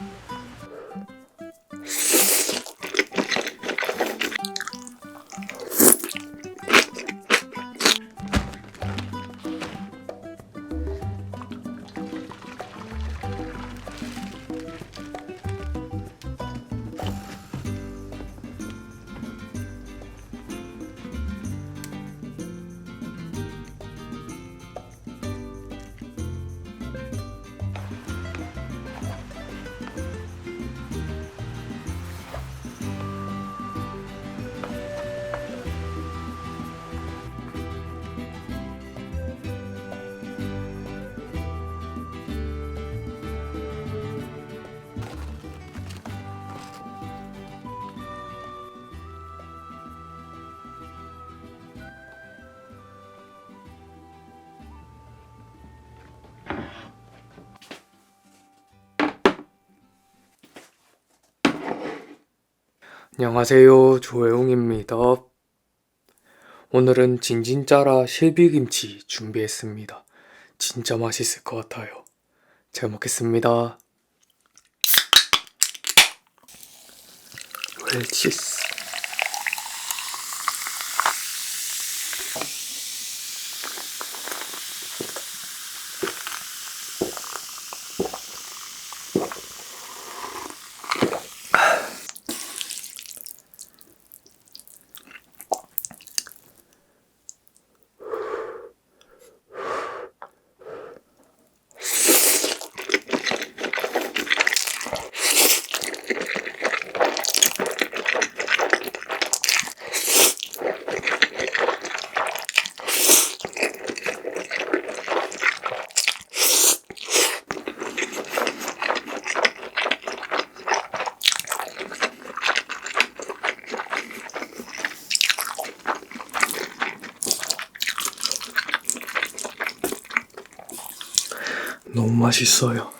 うん。 안녕하세요. 조영입니다. 오늘은 진진짜라 실비김치 준비했습니다. 진짜 맛있을 것 같아요. 잘 먹겠습니다. 웰치스. 너무 맛있어요.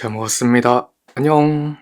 잘 먹었습니다. 안녕.